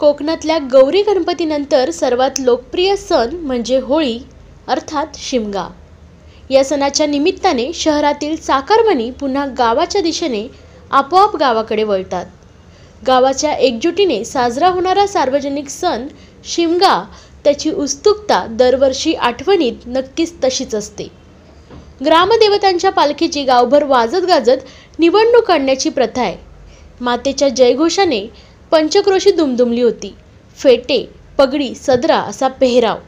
कोकणातल्या गौरी गणपतीनंतर सर्वात लोकप्रिय सण म्हणजे होळी अर्थात शिमगा. या सणाच्या निमित्ताने शहरातील चाकरमणी पुन्हा गावाच्या दिशेने आपोआप गावाकडे वळतात. गावाच्या एकजुटीने साजरा होणारा सार्वजनिक सण शिमगा त्याची उत्सुकता दरवर्षी आठवणीत नक्कीच तशीच असते. ग्रामदेवतांच्या पालखीची गावभर वाजत गाजत निवडणूक काढण्याची प्रथा आहे. मातेच्या जयघोषाने पंचक्रोशी दुमदुमली होती. फेटे पगडी सदरा असा पेहराव.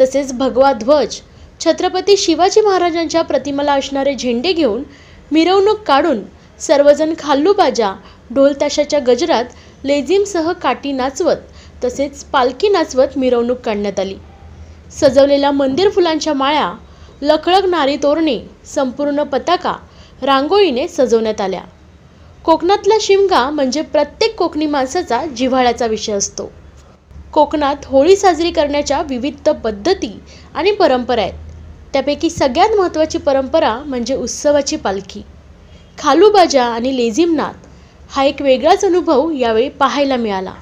तसेच भगवा ध्वज छत्रपती शिवाजी महाराजांच्या प्रतिमेला असणारे झेंडे घेऊन मिरवणूक काढून सर्वजण खाल्लूबाजा ढोल ताशाच्या गजरात लेझिमसह काठी नाचवत तसेच पालखी नाचवत मिरवणूक काढण्यात आली. सजवलेल्या मंदिर फुलांच्या माळ्या लखळखणारी तोरणे संपूर्ण पताका रांगोळीने सजवण्यात आल्या. कोकणातला शिमगा म्हणजे प्रत्येक कोकणी माणसाचा जिव्हाळ्याचा विषय असतो. कोकणात होळी साजरी करण्याच्या विविध पद्धती आणि परंपरा आहेत. त्यापैकी सगळ्यात महत्त्वाची परंपरा म्हणजे उत्सवाची पालखी. खालूबाजा आणि लेझिमनाथ हा एक वेगळाच अनुभव यावेळी पाहायला मिळाला.